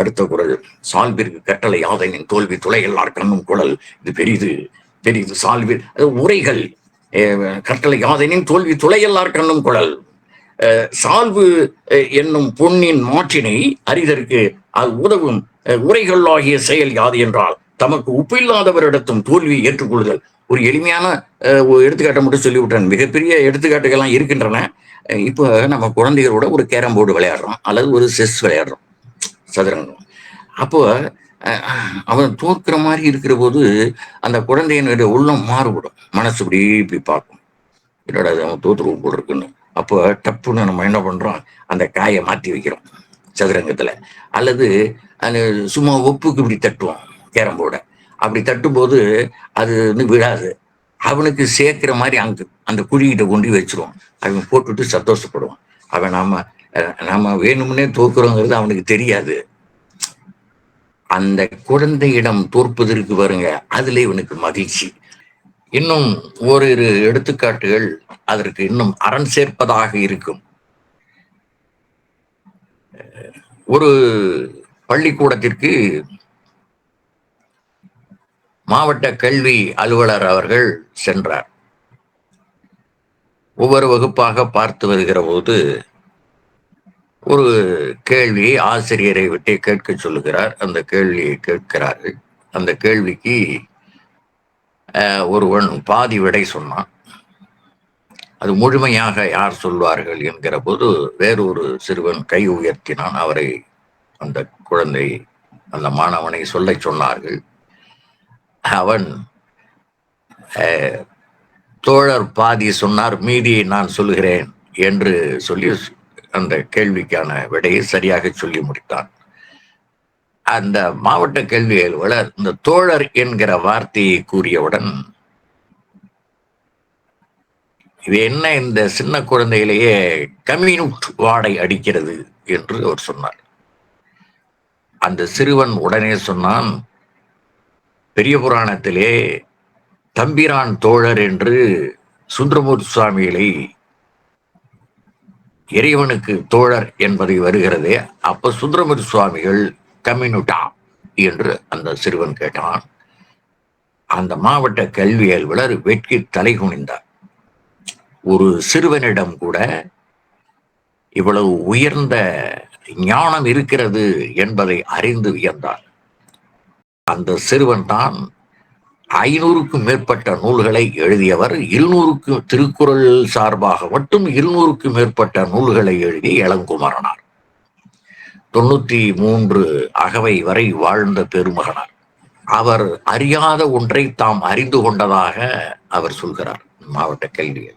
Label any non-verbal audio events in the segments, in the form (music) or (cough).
அடுத்த குரல். சால்விற்கு கட்டளை யாதனின் தோல்வி துளை கண்ணும் குழல் இது பெரிது பெரிது சால்வீர் உரைகள். கட்டளை யாதனின் தோல்வி துளையல்லார் கண்ணும் குழல் சால்வு அஹ், என்னும் பொன்னின் மாற்றினை அறிதற்கு அது உதவும் உரைகளாகிய செயல் யாது என்றால் தமக்கு உப்பில்லாதவரிடத்தும் தோல்வியை ஏற்றுக்கொள்ளுதல். ஒரு எளிமையான ஒரு எடுத்துக்காட்டை மட்டும் சொல்லிவிட்டேன் மிகப்பெரிய எடுத்துக்காட்டுகள்லாம் இருக்கின்றன. இப்போ நம்ம குழந்தைகளோட ஒரு கேரம் போர்டு விளையாடுறோம் அல்லது ஒரு செஸ் விளையாடுறோம். சதுரங்கம் அப்போ அவன் தோற்கிற மாதிரி இருக்கிற போது அந்த குழந்தையினுடைய உள்ளம் மாறுபடும். மனசு இப்படி இப்படி பார்க்கும். என்னடா இது அவன் தோத்துருவு போல் இருக்குன்னு. அப்போ டப்புன்னு நம்ம என்ன பண்றோம்? அந்த காயை மாற்றி வைக்கிறோம். சதுரங்கத்துல. அல்லது அது சும்மா ஒப்புக்கு இப்படி தட்டுவோம் கேரம் போர்டை அப்படி தட்டும்போது அது வந்து விழாது. அவனுக்கு சேர்க்கிற மாதிரி அங்கு அந்த குழிகிட்ட கொண்டு வச்சிருவான். அவன் போட்டுட்டு சந்தோஷப்படுவான். அவன் நாம நாம வேணும்னே தோக்குறோங்கிறது அவனுக்கு தெரியாது. அந்த குழந்தையிடம் தோற்பதற்கு பாருங்க அதுல இவனுக்கு மகிழ்ச்சி. இன்னும் ஓரிரு எடுத்துக்காட்டுகள் அதற்கு இன்னும் அரண் சேர்ப்பதாக இருக்கும். ஒரு பள்ளிக்கூடத்திற்கு மாவட்ட கல்வி அலுவலர் அவர்கள் சென்றார். ஒவ்வொரு வகுப்பாக பார்த்து வருகிற போது ஒரு கேள்வியை ஆசிரியரை விட்டே கேட்க சொல்லுகிறார். அந்த கேள்வியை கேட்கிறார்கள். அந்த கேள்விக்கு ஒருவன் பாதி விடை சொன்னான். அது முழுமையாக யார் சொல்வார்கள் என்கிற போது வேறொரு சிறுவன் கை உயர்த்தினான். அவரை அந்த குழந்தை அந்த மாணவனை சொல்லச் சொன்னார்கள். அவன் தோழர் பாதி சொன்னார் மீதியை நான் சொல்லுகிறேன் என்று சொல்லி அந்த கேள்விக்கான விடையை சரியாக சொல்லி முடித்தான். அந்த மாவட்ட கல்வி அலுவலர் இந்த தோழர் என்கிற வார்த்தையை கூறியவுடன் இது என்ன இந்த சின்ன குழந்தையிலேயே கம்யூனிட் வாடை அடிக்கிறது என்று அவர் சொன்னார். அந்த சிறுவன் உடனே சொன்னான் பெரிய புராணத்திலே தம்பிரான் தோழர் என்று சுந்தரமூர்த்தி சுவாமிகளை இறைவனுக்கு தோழர் என்பதை வருகிறதே அப்ப சுந்தரமூர்த்தி சுவாமிகள் கம்யூனிட்டா என்று அந்த சிறுவன் கேட்டான். அந்த மாவட்ட கல்வி அலுவலர் வெட்கி தலை குனிந்தார். ஒரு சிறுவனிடம் கூட இவ்வளவு உயர்ந்த ஞானம் இருக்கிறது என்பதை அறிந்து வியந்தார். அந்த சிறுவன் தான் ஐநூறுக்கும் மேற்பட்ட நூல்களை எழுதியவர் இருநூறுக்கு திருக்குறள் சார்பாக மட்டும் இருநூறுக்கும் மேற்பட்ட நூல்களை எழுதிய இளங்குமரனார். தொண்ணூத்தி மூன்று அகவை வரை வாழ்ந்த பெருமகனார். அவர் அறியாத ஒன்றை தாம் அறிந்து கொண்டதாக அவர் சொல்கிறார். மாவட்ட கல்வியில்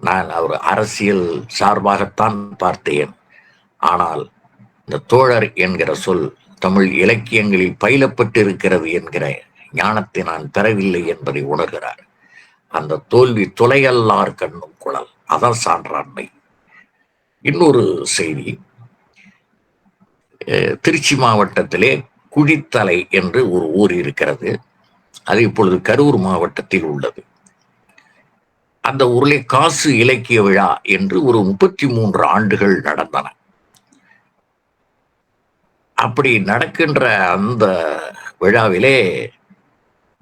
நான் அவர் அரசியல் சார்பாகத்தான் பார்த்தேன். ஆனால் இந்த தோழர் என்கிற சொல் தமிழ் இலக்கியங்களில் பயிலப்பட்டிருக்கிறது என்கிற ஞானத்தை நான் பெறவில்லை என்பதை உணர்கிறார். அந்த தோல்வி துளையல்லார் கண்ணும் குழல். அதான் சான்றாண்மை. இன்னொரு செய்தி. அஹ், திருச்சி மாவட்டத்திலே குழித்தலை என்று ஒரு ஊர் இருக்கிறது. அது இப்பொழுது கரூர் மாவட்டத்தில் உள்ளது. அந்த ஊரிலே காசு இலக்கிய விழா என்று ஒரு முப்பத்தி மூன்று ஆண்டுகள் நடந்தன. அப்படி நடக்கின்ற அந்த விழாவிலே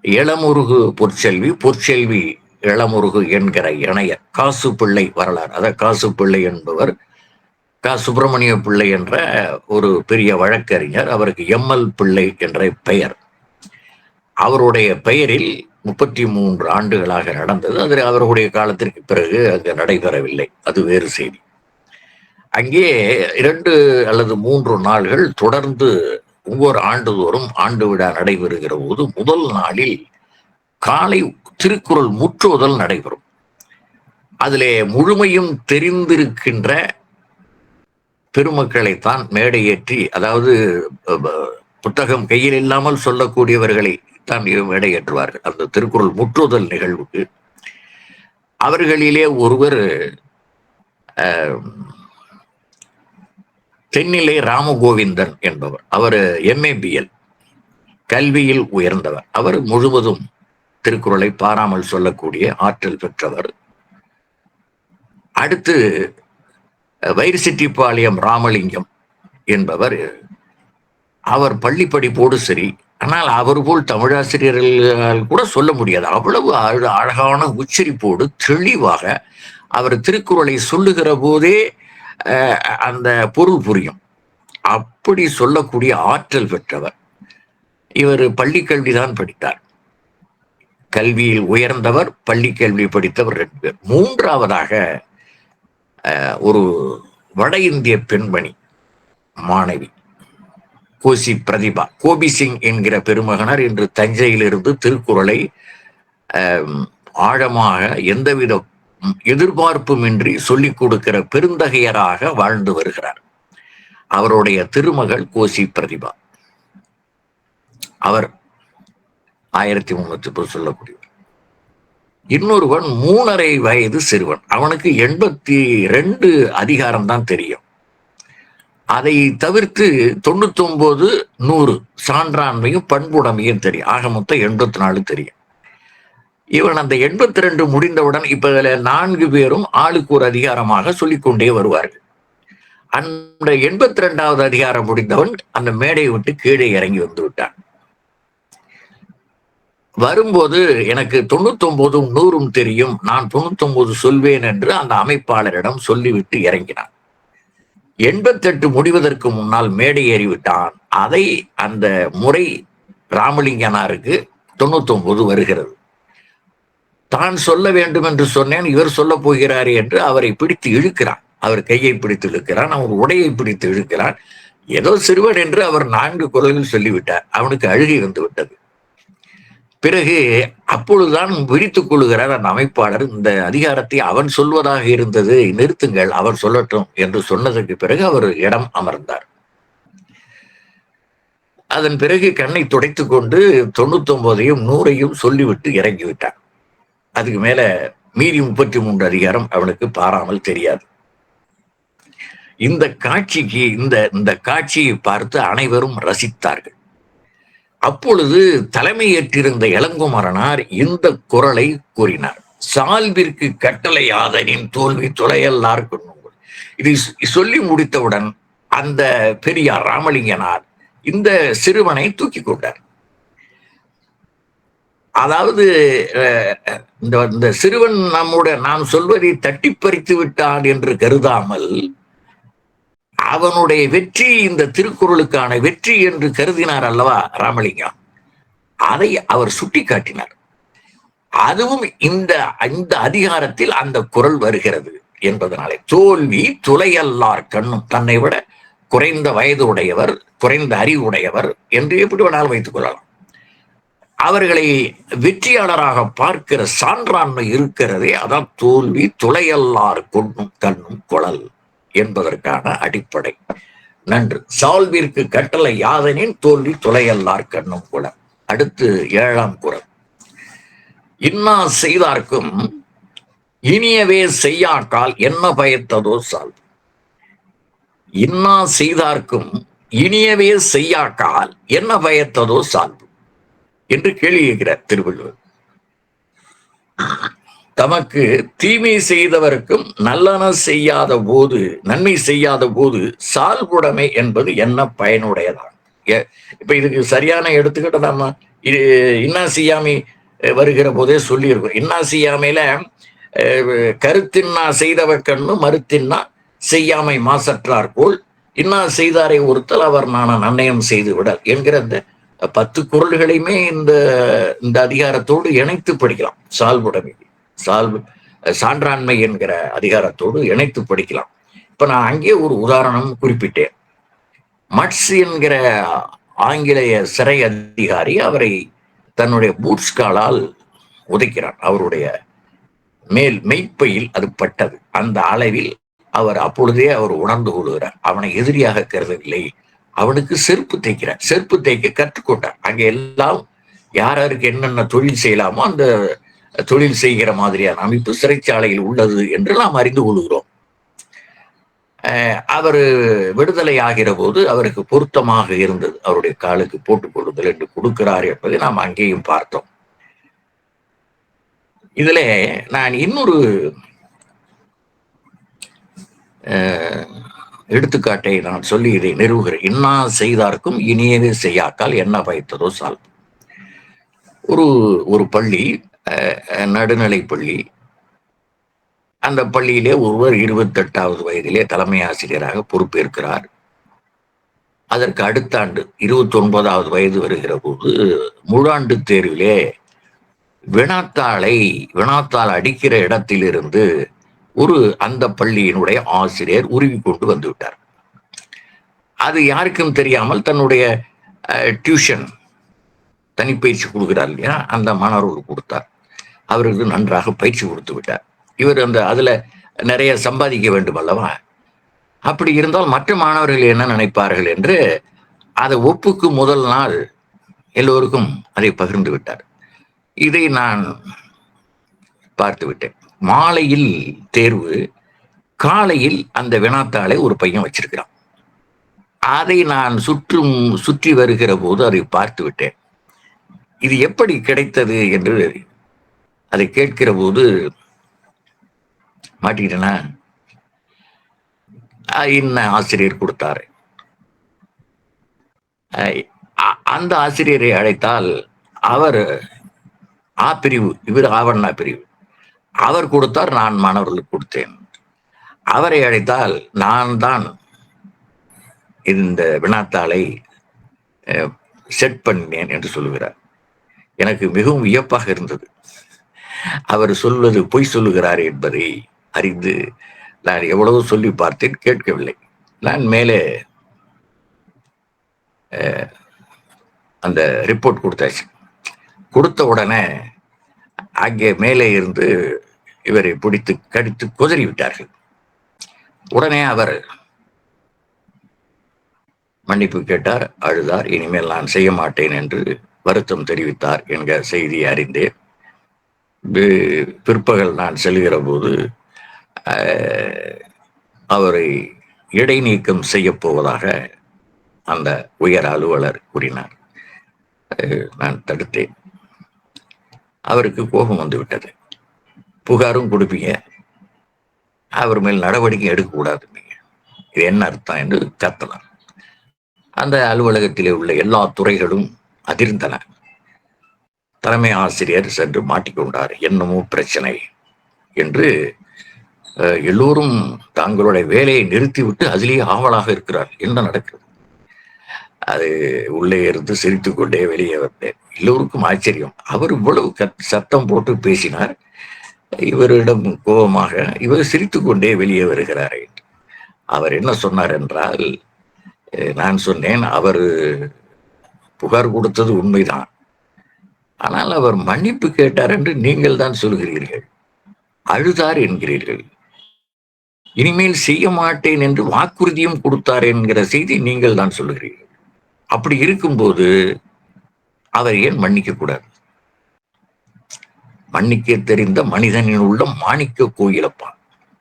இளமுருகு பொற்செல்வி பொற்செல்வி இளமுருகு என்கிற இணையர் காசு பிள்ளை வரலாறு. அத காசு பிள்ளை என்பவர் கா சுப்பிரமணிய பிள்ளை என்ற ஒரு பெரிய வழக்கறிஞர். அவருக்கு எம்எல் பிள்ளை என்ற பெயர். அவருடைய பெயரில் முப்பத்தி மூன்று ஆண்டுகளாக நடந்தது. அது அவருடைய காலத்திற்கு பிறகு அங்கு நடைபெறவில்லை. அது வேறு செய்தி. அங்கே இரண்டு அல்லது மூன்று நாள்கள் தொடர்ந்து ஒவ்வொரு ஆண்டுதோறும் ஆண்டு விழா நடைபெறுகிற போது முதல் நாளில் காலை திருக்குறள் முற்றுதல் நடைபெறும். அதிலே முழுமையும் தெரிந்திருக்கின்ற பெருமக்களைத்தான் மேடையேற்றி அதாவது புத்தகம் கையில் இல்லாமல் சொல்லக்கூடியவர்களை தான் மேடையேற்றுவார்கள். அந்த திருக்குறள் முற்றுதல் நிகழ்வுக்கு. அவர்களிலே ஒருவர் அஹ், தென்னிலை ராமகோவிந்தன் என்பவர். அவர் எம்ஏபிஎல் கல்வியில் உயர்ந்தவர். அவர் முழுவதும் திருக்குறளை பாராமல் சொல்லக்கூடிய ஆற்றல் பெற்றவர். அடுத்து வைரசிட்டிப்பாளையம் ராமலிங்கம் என்பவர். அவர் பள்ளி படிப்போடு சரி ஆனால் அவர் போல் தமிழாசிரியர்கள் கூட சொல்ல முடியாது. அவ்வளவு அழகான உச்சரிப்போடு தெளிவாக அவர் திருக்குறளை சொல்லுகிற போதே அந்த பொருள் புரியும். அப்படி சொல்லக்கூடிய ஆற்றல் பெற்றவர். இவர் பள்ளி கல்விதான் படித்தார். கல்வியில் உயர்ந்தவர் பள்ளி கல்வி படித்தவர் ரெண்டு பேர். மூன்றாவதாக ஒரு வட இந்திய பெண்மணி மாணவி கோசி பிரதிபா. கோபி சிங் என்கிற பெருமகனார் இன்று தஞ்சையிலிருந்து திருக்குறளை ஆழமாக எந்தவித எதிர்பார்ப்புமின்றி சொல்லிக் கொடுக்கிற பெருந்தகையராக வாழ்ந்து வருகிறார். அவருடைய திருமகள் கோசி பிரதிபா. அவர் ஆயிரத்தி முன்னூத்தி முப்பது சொல்லக்கூடியவர். இன்னொருவன் மூணரை வயது சிறுவன். அவனுக்கு எண்பத்தி ரெண்டு அதிகாரம் தான் தெரியும். அதை தவிர்த்து தொண்ணூத்தி ஒன்பது நூறு சான்றாண்மையும் பண்புடைமையும் தெரியும். ஆக மொத்தம் எண்பத்தி நாலு தெரியும். இவன் அந்த எண்பத்தி ரெண்டு முடிந்தவுடன் இப்ப இதுல நான்கு பேரும் ஆளுக்கு ஒரு அதிகாரமாக சொல்லிக்கொண்டே வருவார்கள். அந்த எண்பத்தி ரெண்டாவது அதிகாரம் முடிந்தவன் அந்த மேடையை விட்டு கீழே இறங்கி வந்து விட்டான். வரும்போது எனக்கு தொண்ணூத்தொன்பதும் நூறும் தெரியும் நான் தொண்ணூத்தொன்பது சொல்வேன் என்று அந்த அமைப்பாளரிடம் சொல்லிவிட்டு இறங்கினான். எண்பத்தெட்டு முடிவதற்கு முன்னால் மேடை ஏறிவிட்டான். அதை அந்த முறை ராமலிங்கனாருக்கு தொண்ணூத்தொன்பது வருகிறது. தான் சொல்ல வேண்டும் என்று சொன்னேன் இவர் சொல்ல போகிறார் என்று அவரை பிடித்து இழுக்கிறான். அவர் கையை பிடித்து இழுக்கிறான் அவர் உடையை பிடித்து இழுக்கிறான். ஏதோ சிறுவன் என்று அவர் நான்கு குரல்கள் சொல்லிவிட்டார். அவனுக்கு அழுகை வந்து விட்டது. பிறகு அப்பொழுதுதான் விரித்துக் கொள்கிறார் அந்த அமைப்பாளர் இந்த அதிகாரத்தை அவன் சொல்வதாக இருந்தது நிறுத்துங்கள் அவர் சொல்லட்டும் என்று சொன்னதற்கு பிறகு அவர் இடம் அமர்ந்தார். அதன் பிறகு கண்ணை துடைத்துக் கொண்டு தொண்ணூத்தி ஒன்பதையும் நூறையும் சொல்லிவிட்டு இறங்கிவிட்டார். அதுக்கு மேல மீறி முப்பத்தி மூன்று அதிகாரம் அவனுக்கு பாராமல் தெரியாது. இந்த காட்சிக்கு இந்த இந்த காட்சியை பார்த்து அனைவரும் ரசித்தார்கள். அப்பொழுது தலைமையேற்றிருந்த இளங்குமரனார் இந்த குரலை கூறினார். சால்விற்கு கட்டளையாதனின் தோல்வி துளையல்லார் இதை சொல்லி முடித்தவுடன் அந்த பெரியார் ராமலிங்கனார் இந்த சிறுவனை தூக்கி கொண்டார். அதாவது அஹ், இந்த இந்த சிறுவன் நம்முடைய நாம் சொல்வதை தட்டி பறித்து விட்டான் என்று கருதாமல் அவனுடைய வெற்றி இந்த திருக்குறளுக்கான வெற்றி என்று கருதினார் அல்லவா ராமலிங்கம் அதை அவர் சுட்டி காட்டினார் அதுவும் இந்த இந்த அதிகாரத்தில் அந்த குரல் வருகிறது என்பதனாலே தோல்வி துளையல்லார் கண்ணும் தன்னை விட குறைந்த வயது உடையவர் குறைந்த அறிவுடையவர் என்று எப்படி வேணாலும் வைத்துக் கொள்ளலாம். அவர்களை வெற்றியாளராக பார்க்கிற சான்றாண்மை இருக்கிறதே அதான் தோல்வி துளையல்லார் கொண்ணும் கண்ணும் குழல் என்பதற்கான அடிப்படை. நன்று. சால்விற்கு கட்டளை யாதனின் தோல்வி துளையல்லார் கண்ணும் குழல். அடுத்து ஏழாம் குரல். இன்னா செய்தார்க்கும் இனியவே செய்யாக்கால் என்ன பயத்ததோ சால் இன்னா செய்தார்க்கும் இனியவே செய்யாக்கால் என்ன பயத்ததோ சால்பு என்று கேள்வி கேட்கிறார் திருவள்ளுவர். தமக்கு தீமை செய்தவருக்கும் நல்லன செய்யாத போது நன்மை செய்யாத போது சால்புடைமை என்பது என்ன பயனுடையதான் இப்ப இதுக்கு சரியான எடுத்துக்கிட்ட நம்ம இது இன்னா செய்யாமை வருகிற போதே சொல்லியிருக்கோம். இன்னா செய்யாமையில அஹ், கருத்தின்னா செய்தவ கண்ணு மறுத்தின்னா செய்யாமை மாசற்றார் போல் இன்னா செய்தாரை ஒருத்தல் அவர் நான நன்னயம் செய்து விடல் என்கிற அந்த பத்து குரல்களையுமே இந்த இந்த அதிகாரத்தோடு இணைத்து படிக்கலாம். சால்புடைமை சால்பு சான்றாண்மை என்கிற அதிகாரத்தோடு இணைத்து படிக்கலாம். இப்ப நான் அங்கே ஒரு உதாரணம் குறிப்பிட்டேன். மட்ஸ் என்கிற ஆங்கிலேய சிறை அதிகாரி அவரை தன்னுடைய பூட்ஸ் காலால் உதைக்கிறார். அவருடைய மேல் மெய்ப்பையில் அது பட்டது. அந்த அளவில் அவர் அப்பொழுதே அவர் உணர்ந்து கொள்கிறார். அவனை எதிரியாக கருதவில்லை. அவனுக்கு செருப்பு தைக்கிறார் செருப்பு தைக்க கற்றுக்கொண்டார். அங்க எல்லாம் யார் யாருக்கு என்னென்ன தொழில் செய்யலாமோ அந்த தொழில் செய்கிற மாதிரியான அமைப்பு சிறைச்சாலையில் உள்ளது என்று நாம் அறிந்து கொள்கிறோம். அவர் விடுதலை ஆகிற போது அவருக்கு பொருத்தமாக இருந்தது. அவருடைய காலுக்கு போட்டுக் கொள்ளுதல் என்று கொடுக்கிறார் என்பதை நாம் அங்கேயும் பார்த்தோம். இதுல நான் இன்னொரு அஹ், எடுத்துக்காட்டை நான் சொல்லி இதை நிறுவுகிறேன் இன்னா செய்தார்க்கும் இனியவே செய்யாக்கால் என்ன பயத்ததோ சால். ஒரு ஒரு பள்ளி நடுநிலை பள்ளி. அந்த பள்ளியிலே ஒருவர் இருபத்தெட்டாவது வயதிலே தலைமை ஆசிரியராக பொறுப்பேற்கிறார். அதற்கு அடுத்த ஆண்டு இருபத்தி ஒன்பதாவது வயது வருகிற போது முழாண்டு தேர்விலே வினாத்தாளை வினாத்தாள் அடிக்கிற இடத்திலிருந்து ஒரு அந்த பள்ளியினுடைய ஆசிரியர் உருவி கொண்டு வந்து விட்டார். அது யாருக்கும் தெரியாமல் தன்னுடைய டியூஷன் தனிப்பயிற்சி கொடுக்கிறார் இல்லையா? அந்த மாணவர்களுக்கு கொடுத்தார். அவருக்கு நன்றாக பயிற்சி கொடுத்து விட்டார். இவர் அந்த அதுல நிறைய சம்பாதிக்க வேண்டும் அல்லவா? அப்படி இருந்தால் மற்ற மாணவர்கள் என்ன நினைப்பார்கள் என்று அதை ஒப்புக்கு முதல் நாள் எல்லோருக்கும் அதை பகிர்ந்து விட்டார். இதை நான் பார்த்து விட்டேன். மாலையில் தேர்வு காலையில் அந்த வினாத்தாளை ஒரு பையன் வச்சிருக்கிறான். அதை நான் சுற்றும் சுற்றி வருகிற போது அதை பார்த்து விட்டேன். இது எப்படி கிடைத்தது என்று அதை கேட்கிற போது மாட்டிக்கிட்டேனா? இன்ன ஆசிரியர் கொடுத்தாரு? அந்த ஆசிரியரை அழைத்தால் அவர் ஆ பிரிவு இவர் ஆவண்ணா பிரிவு. அவர் கொடுத்தார் நான் மாணவர்களுக்கு கொடுத்தேன். அவரை அழைத்தால் நான் தான் இந்த வினாத்தாளை செட் பண்ணினேன் என்று சொல்லுகிறார். எனக்கு மிகவும் வியப்பாக இருந்தது. அவர் சொல்வது பொய் சொல்லுகிறார் என்பதை அறிந்து நான் எவ்வளவு சொல்லி பார்த்தேன் கேட்கவில்லை. நான் மேலே அந்த ரிப்போர்ட் கொடுத்தாச்சு. கொடுத்த உடனே அங்கே மேலே இருந்து இவரை பிடித்து கடித்து குதறி விட்டார்கள் உடனே அவர் மன்னிப்பு கேட்டார். அழுதார். இனிமேல் நான் செய்ய மாட்டேன் என்று வருத்தம் தெரிவித்தார் என்கிற செய்தியை அறிந்தேன். பிற்பகல் நான் செல்கிற போது அவரை இடைநீக்கம் செய்யப்போவதாக அந்த உயர் அலுவலர் கூறினார். நான் தடுத்தேன். அவருக்கு கோபம் வந்து விட்டது. புகாரும் கொடுப்பீங்க. அவர் மேல் நடவடிக்கை எடுக்கக்கூடாது இது என்ன அர்த்தம் என்று கத்தலாம். அந்த அலுவலகத்திலே உள்ள எல்லா துறைகளும் அதிர்ந்தன. தலைமை ஆசிரியர் சென்று மாட்டிக்கொண்டார். என்னமோ பிரச்சனை என்று எல்லோரும் தங்களுடைய வேலையை நிறுத்திவிட்டு அதிலேயே ஆவலாக இருக்கிறார் என்ன நடக்கிறது? அது உள்ளே இருந்து சிரித்து கொண்டே வெளியே வந்தேன். எல்லோருக்கும் ஆச்சரியம். அவர் இவ்வளவு சத்தம் போட்டு பேசினார். இவரிடம் கோபமாக இவர் சிரித்து கொண்டே வெளியே வருகிறார் அவர் என்ன சொன்னார் என்றால் நான் சொன்னேன் அவர் புகார் கொடுத்தது உண்மைதான். ஆனால் அவர் மன்னிப்பு கேட்டார் என்று நீங்கள் தான் சொல்கிறீர்கள். அழுதார் என்கிறீர்கள். இனிமேல் செய்ய மாட்டேன் என்று வாக்குறுதியும் கொடுத்தார் என்கிற செய்தி நீங்கள் தான் சொல்லுகிறீர்கள் அப்படி இருக்கும்போது அவர் ஏன் மன்னிக்க கூடாது? மன்னிக்க தெரிந்த மனிதனின் உள்ள மாணிக்க கோயிலப்பா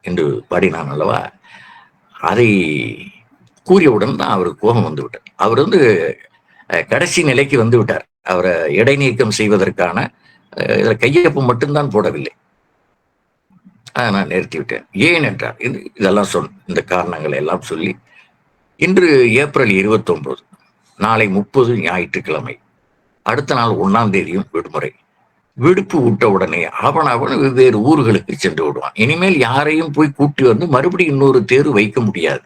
என்று பாடினான் அல்லவா? அதை கூறியவுடன் தான் அவருக்கு கோபம் வந்து விட்டார் அவர் வந்து கடைசி நிலைக்கு வந்து விட்டார். அவரை இடைநீக்கம் செய்வதற்கான கையொப்பு மட்டும்தான் போடவில்லை. நான் நிறுத்தி விட்டேன். ஏன் என்றார் இது இதெல்லாம் சொல் இந்த காரணங்களை எல்லாம் சொல்லி இன்று ஏப்ரல் இருபத்தொன்பது நாளை முப்பது ஞாயிற்றுக்கிழமை. அடுத்த நாள் ஒன்றாம் தேதியும் விடுமுறை. விடுப்பு விட்ட உடனே அவன் அவன் வெவ்வேறு ஊர்களுக்கு சென்று விடுவான். இனிமேல் யாரையும் போய் கூட்டி வந்து மறுபடியும் இன்னொரு தேர்வு வைக்க முடியாது.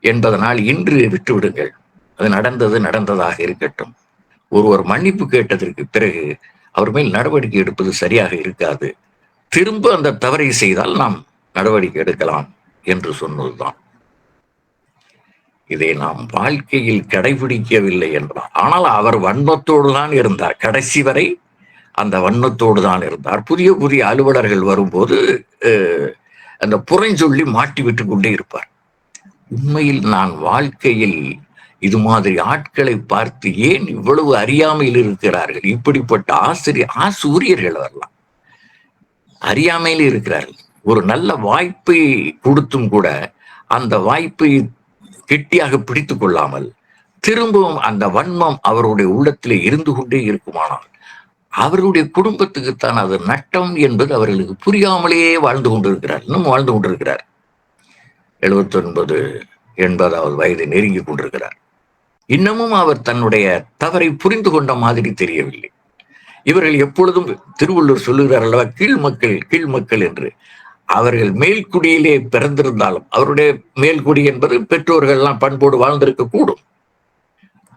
என்பதனால் இன்று விட்டுவிடுங்கள் அது நடந்தது நடந்ததாக இருக்கட்டும். ஒருவர் மன்னிப்பு கேட்டதற்கு பிறகு அவர் மேல் நடவடிக்கை எடுப்பது சரியாக இருக்காது. திரும்ப அந்த தவறை செய்தால் நாம் நடவடிக்கை எடுக்கலாம் என்று சொன்னதுதான். இதை நாம் வாழ்க்கையில் கடைபிடிக்கவில்லை என்றார். ஆனால் அவர் வன்மத்தோடு தான் இருந்தார். கடைசி வரை அந்த வன்மத்தோடு தான் இருந்தார். புதிய புதிய அலுவலர்கள் வரும்போது அந்த புறஞ்சொல்லி மாட்டி விட்டு கொண்டே இருப்பார். உண்மையில் நான் வாழ்க்கையில் இது மாதிரி ஆட்களை பார்த்து ஏன் இவ்வளவு அறியாமையில் இருக்கிறார்கள்? இப்படிப்பட்ட ஆசிரியர் ஆசூரியர்கள் வரலாம் அறியாமையில் இருக்கிறார்கள். ஒரு நல்ல வாய்ப்பை கொடுத்தும் கூட அந்த வாய்ப்பை கெட்டியாக பிடித்து கொள்ளாமல் திரும்பவும் அந்த வன்மம் அவருடைய உள்ளத்திலே இருந்து கொண்டே இருக்குமானால் அவருடைய குடும்பத்துக்குத்தான் அது நட்டம் என்பது அவர்களுக்கு புரியாமலேயே வாழ்ந்து கொண்டிருக்கிறார். இன்னும் வாழ்ந்து கொண்டிருக்கிறார். எழுபத்தி ஒன்பது எண்பதாவது வயது நெருங்கி கொண்டிருக்கிறார். இன்னமும் அவர் தன்னுடைய தவறை புரிந்து கொண்ட மாதிரி தெரியவில்லை. இவர்கள் எப்பொழுதும் திருவள்ளுவர் சொல்லுகிறார் அல்லவா கீழ் மக்கள் கீழ் மக்கள் என்று. அவர்கள் மேல்குடியிலே பிறந்திருந்தாலும் அவருடைய மேல்குடி என்பது பெற்றோர்கள் எல்லாம் பண்போடு வாழ்ந்திருக்க கூடும்.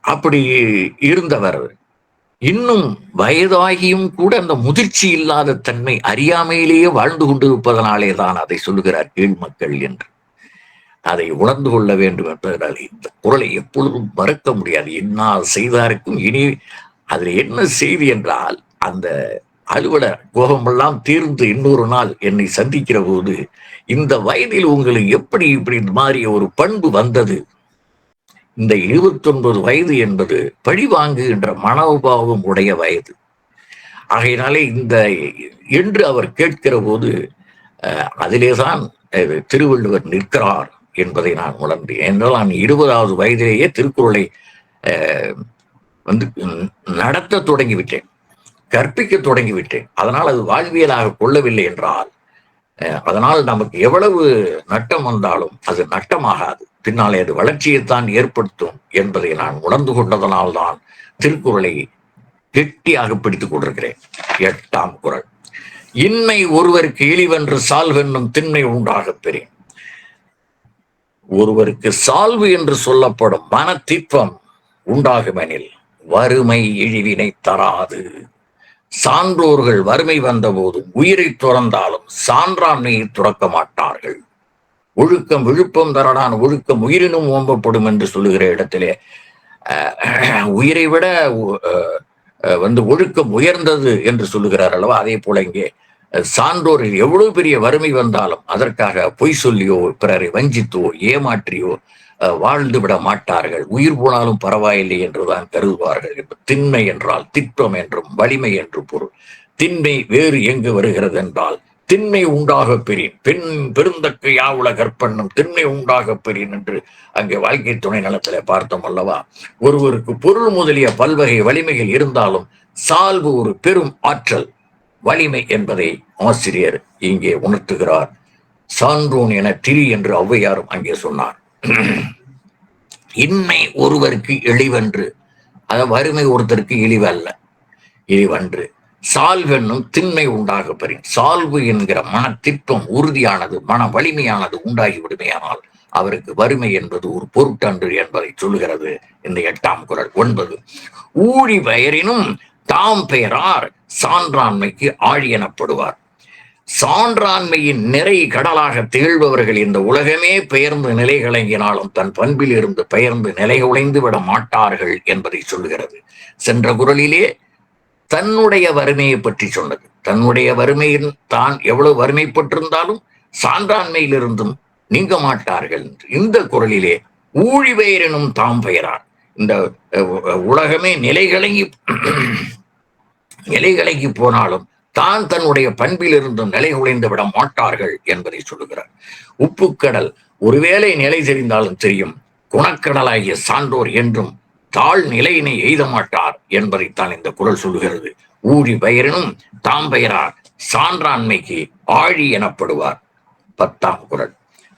அப்படி இருந்தவர் இன்னும் வயதாகியும் கூட அந்த முதிர்ச்சி இல்லாத தன்மை அறியாமையிலேயே வாழ்ந்து கொண்டிருப்பதனாலே தான் அதை சொல்லுகிறார் கீழ் மக்கள் என்று. அதை உணர்ந்து கொள்ள வேண்டும் என்பதனால் இந்த குரலை எப்பொழுதும் மறக்க முடியாது. என்னால் செய்தாருக்கும் இனி அதில் என்ன செய்தி என்றால் அந்த அலுவல கோபமெல்லாம் தீர்ந்து இன்னொரு நாள் என்னை சந்திக்கிற போது இந்த வயதில் உங்களுக்கு எப்படி இப்படி இந்த ஒரு பண்பு வந்தது? இந்த இருபத்தொன்பது வயது என்பது பழிவாங்குகின்ற மனோபாவம் உடைய வயது. ஆகையினாலே இந்த என்று அவர் கேட்கிற போது அஹ், அதிலேதான் திருவள்ளுவர் நிற்கிறார் என்பதை நான் உணர்ந்தேன். என்றால் நான் இருபதாவது வயதிலேயே திருக்குறளை அஹ், வந்து நடத்த தொடங்கிவிட்டேன் கற்பிக்க தொடங்கிவிட்டேன். அதனால் அது வாழ்வியலாக கொள்ளவில்லை என்றால் அஹ், அதனால் நமக்கு எவ்வளவு நட்டம் வந்தாலும் அது நட்டமாகாது. பின்னாலே அது வளர்ச்சியைத்தான் ஏற்படுத்தும் என்பதை நான் உணர்ந்து கொண்டதனால்தான் திருக்குறளை கெட்டியாக பிடித்துக் கொண்டிருக்கிறேன். எட்டாம் குறள். இன்மை ஒருவருக்கு இழிவென்று சால்வென்னும் திண்மை உண்டாகப் பெறேன். ஒருவருக்கு சால்வு என்று சொல்லப்படும் மனத்திற்பம் உண்டாகுமெனில் வறுமை இழிவினை தராது. சான்றோர்கள் வறுமை வந்தபோது உயிரை துறந்தாலும் சான்றாண்மையை துறக்க மாட்டார்கள். ஒழுக்கம் விழுப்பம் தரடான் ஒழுக்கம் உயிரினும் ஓம்பப்படும் என்று சொல்லுகிற இடத்திலே உயிரை விட அஹ், அஹ், வந்து ஒழுக்கம் உயர்ந்தது என்று சொல்லுகிறார் அல்லவா? அதே போல இங்கே சான்றோரில் எவ்வளவு பெரிய வறுமை வந்தாலும் அதற்காக பொய் சொல்லியோ பிறரை வஞ்சித்தோ ஏமாற்றியோ வாழ்ந்து விட மாட்டார்கள். உயிர் போனாலும் பரவாயில்லை என்றுதான் கருதுவார்கள் திண்மை என்றால் திட்டம் என்றும் வலிமை என்று பொருள். திண்மை வேறு எங்கு வருகிறது என்றால் திண்மை உண்டாக பெறின். பெண் பெருந்தக்கு யாவுல கற்பண்ணும் திண்மை உண்டாக பெறின் என்று அங்கே வாழ்க்கை துணை நலத்திலே பார்த்தோம் அல்லவா? ஒருவருக்கு பொருள் முதலிய பல்வகை வலிமைகள் இருந்தாலும் சால்வு ஒரு பெரும் ஆற்றல் வலிமை என்பதை ஆசிரியர் இங்கே உணர்த்துகிறார். சான்றோன் என திரி என்று ஔவையாரும் அங்கே சொன்னார். (clears throat) இன்மை ஒருவருக்கு இழிவன்று. அத வறுமை ஒருத்தருக்கு இழிவல்ல. இழிவன்று. சால்வென்னும் திண்மை உண்டாக பெறும் சால்வு என்கிற மனத்திற்பம் உறுதியானது மன வலிமையானது உண்டாகி விடுமையானால் அவருக்கு வறுமை என்பது ஒரு பொருட்டன்று என்பதை சொல்லுகிறது இந்த எட்டாம் குரல் ஒன்பது. ஊழி பெயரினும் தாம் பெயரார் சான்றாண்மைக்கு ஆழி எனப்படுவார். சான்றாண்மையின் நிறை கடலாக திகழ்பவர்கள் இந்த உலகமே பெயர்ந்து நிலை கலங்கினாலும் தன் பண்பில் இருந்து பெயர்ந்து நிலை உடைந்து விட மாட்டார்கள் என்பதை சொல்லுகிறது. சென்ற குரலிலே தன்னுடைய வறுமையை பற்றி சொன்னது. தன்னுடைய வறுமையில் தான் எவ்வளவு வறுமைப்பட்டிருந்தாலும் சான்றாண்மையிலிருந்தும் நீங்க மாட்டார்கள் என்று. இந்த குரலிலே ஊழிபெயரெனும் தாம் பெயரார். இந்த உலகமே நிலை கலங்கி நிலை கலங்கி போனாலும் தான் தன்னுடைய பண்பிலிருந்தும் நிலை உழைந்து விட மாட்டார்கள் என்பதை சொல்லுகிறார். உப்புக்கடல் ஒருவேளை நிலை தெரிந்தாலும் தெரியும். குணக்கடலாகிய சான்றோர் என்றும் தாழ் நிலையினை எய்த மாட்டார் என்பதைத்தான் இந்த குரல் சொல்லுகிறது. ஊழி பெயரினும் தாம் பெயரார் சான்றாண்மைக்கு ஆழி எனப்படுவார். பத்தாம் குரல்.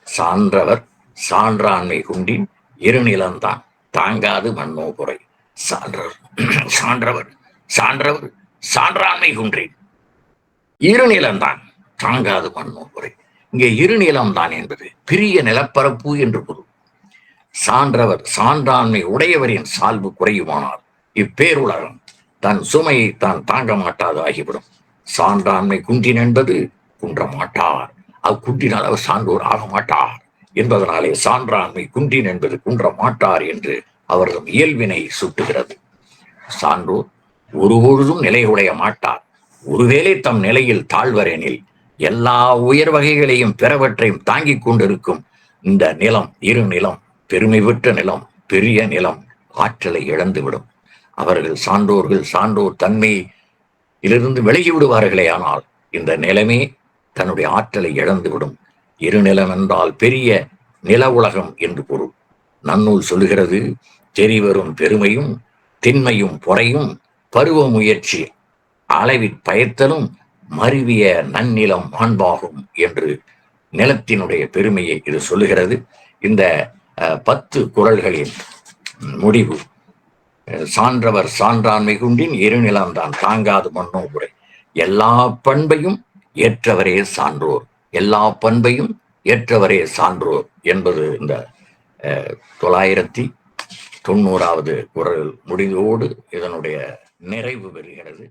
சான்றவர் சான்றாண்மை குண்டின் இருநிலம்தான் தாங்காது மன்னோபுரை. சான்றவர் (clears throat) சான்றவர் சான்றவர் சான்றாண்மை குன்றின். இருநிலம்தான். தாங்காது மண்ணோ குறை இங்கே இருநிலம்தான் என்பது பெரிய நிலப்பரப்பு என்று பொருள். சான்றவர் சான்றாண்மை உடையவரின் சால்பு குறையுமானால் இப்பேருலகம் தன் சுமையை தான் தாங்க மாட்டாது ஆகிவிடும். சான்றாண்மை குன்றின் என்பது குன்ற மாட்டார் அக்குன்றினால் அவர் சான்றோர் ஆக மாட்டார். என்பதனாலே சான்றாண்மை குன்றின் என்பது குன்ற மாட்டார் என்று அவரது இயல்பினை சுட்டுகிறது. சான்றோர் ஒருபொழுதும் நிலையுடைய மாட்டார். ஒருவேளை தம் நிலையில் தாழ்வரெனில் எல்லா உயர் வகைகளையும் பிறவற்றையும் தாங்கிக் கொண்டிருக்கும் இந்த நிலம் இரு நிலம் பெருமை பெற்ற நிலம் பெரிய நிலம் ஆற்றலை இழந்துவிடும். அவர்கள் சான்றோர்கள் சான்றோர் தன்மை இலிருந்து விலகி விடுவார்களே ஆனால் இந்த நிலமே தன்னுடைய ஆற்றலை இழந்துவிடும். இரு நிலம் என்றால் பெரிய நில உலகம் என்று பொருள். நன்னூல் சொல்லுகிறது தெரிவரும் பெருமையும் திண்மையும் பொறையும் பருவ முயற்சி அளவிற் பயத்தலும் மருவிய நன்னிலம் மாண்பாகும் என்று நிலத்தினுடைய பெருமையை இது சொல்லுகிறது. இந்த அஹ், பத்து குறள்களின் முடிவு சான்றவர் சான்றான் மிகுண்டின் இருநிலம்தான் தாங்காது மன்னோ உரை. எல்லா பண்பையும் ஏற்றவரே சான்றோர். எல்லா பண்பையும் ஏற்றவரே சான்றோர் என்பது இந்த அஹ், தொள்ளாயிரத்தி தொண்ணூறாவது குரல் முடிவோடு இதனுடைய நிறைவு பெறுகிறது.